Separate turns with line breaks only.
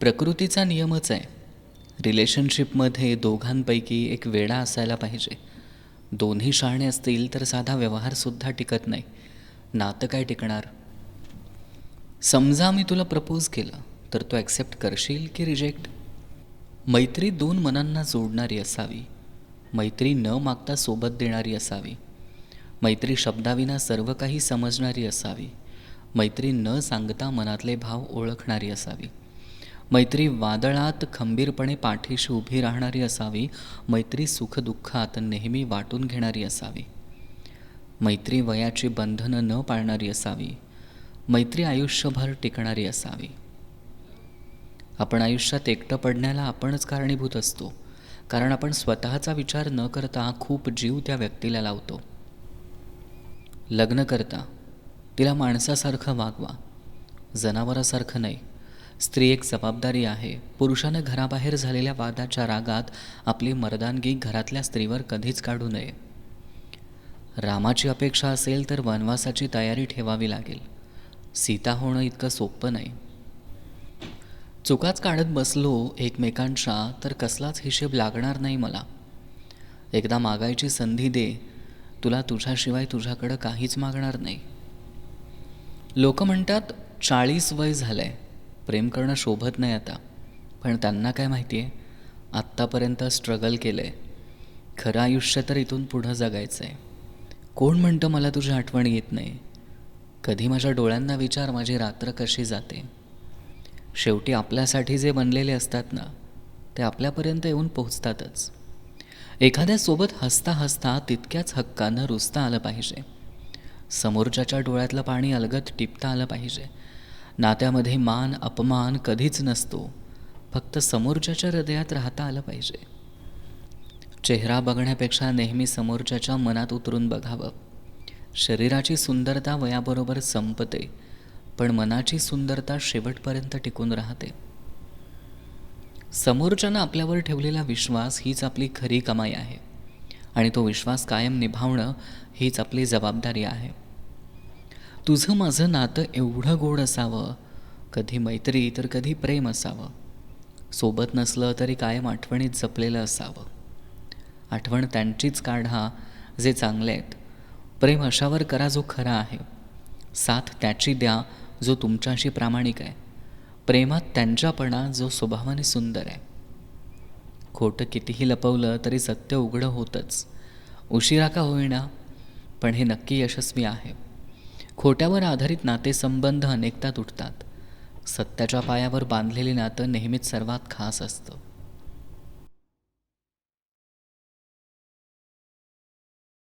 प्रकृतीचा नियमच आहे. रिलेशनशिपमध्ये दोघांपैकी एक वेडा असायला पाहिजे. दोन्ही शहाणे असतील तर साधा व्यवहारसुद्धा टिकत नाही. नातं काय टिकणार? समजा मी तुला प्रपोज केलं तर तू ॲक्सेप्ट करशील की रिजेक्ट मैत्री दोन मनांना जोडणारी असावी. मैत्री न मागता सोबत देणारी असावी. मैत्री शब्दाविना सर्व काही समजणारी असावी. मैत्री न सांगता मनातले भाव ओळखणारी असावी. मैत्री वादळात खंबीरपणे पाठीशी उभी राहणारी असावी मैत्री सुखदुःखात नेहमी वाटून घेणारी असावी. मैत्री वयाची बंधनं न पाळणारी असावी मैत्री आयुष्यभर टिकणारी असावी. आपण आयुष्यात एकटं पडण्याला आपणच कारणीभूत असतो कारण आपण स्वतःचा विचार न करता खूप जीव त्या व्यक्तीला लावतो. लग्न करता तिला माणसासारखं वागवा जनावरासारखं नाही. स्त्री एक जबाबदारी आहे. पुरुषानं घराबाहेर झालेल्या वादाच्या रागात आपली मर्दानगी घरातल्या स्त्रीवर कधीच काढू नये. रामाची अपेक्षा असेल तर वनवासाची तयारी ठेवावी लागेल. सीता होणं इतकं सोपं नाही. चुकाच काढत बसलो एकमेकांच्या तर कसलाच हिशेब लागणार नाही मला. एकदा मागायची संधी दे. तुला तुझ्याशिवाय तुझ्याकडं काहीच मागणार नाही. लोक म्हणतात चाळीस वय झालं आहे प्रेम करणं शोभत नाही आता. पण त्यांना काय माहिती आहे आत्तापर्यंत स्ट्रगल केलं आहे खरं आयुष्य तर इथून पुढं जगायचं आहे कोण म्हणतं मला तुझी आठवण येत नाही? कधी माझ्या डोळ्यांना विचार माझी रात्र कशी जाते? शेवटी आपल्यासाठी जे बनलेले असतात ना ते आपल्यापर्यंत येऊन पोहोचतातच. एखाद्यासोबत हसता हसता तितक्याच हक्कानं रुजता आलं पाहिजे. समोरच्याच्या डोळ्यातलं पाणी अलगत टिपता आलं पाहिजे. नात्यामध्ये मान अपमान कधीच नसतो. फक्त समोरच्याच्या हृदयात राहता आलं पाहिजे. चेहरा बघण्यापेक्षा नेहमी समोरच्याच्या मनात उतरून बघावं. शरीराची सुंदरता वयाबरोबर संपते पण मनाची सुंदरता शेवटपर्यंत टिकून राहते. समोरच्यानं आपल्यावर ठेवलेला विश्वास हीच आपली खरी कमाई आहे. आणि तो विश्वास कायम निभावणं हीच आपली जबाबदारी आहे. तुझं माझं नातं एवढं गोड असावं कधी मैत्री तर कधी प्रेम असावं. सोबत नसलं तरी कायम आठवणीत जपलेलं असावं. आठवण त्यांचीच काढा जे चांगले आहेत. प्रेम अशावर करा जो खरा आहे. साथ त्याची द्या जो तुमच्याशी प्रामाणिक आहे. प्रेमात त्यांच्यापणा जो स्वभावाने सुंदर आहे. खोटं कितीही लपवलं तरी सत्य उघडं होतंच. उशिरा का होईना? पण हे नक्की यशस्वी आहे. खोट्यावर आधारित नातेसंबंध अनेकदा तुटतात. सत्याच्या पायावर बांधलेले नातं नेहमीच सर्वात खास असतं.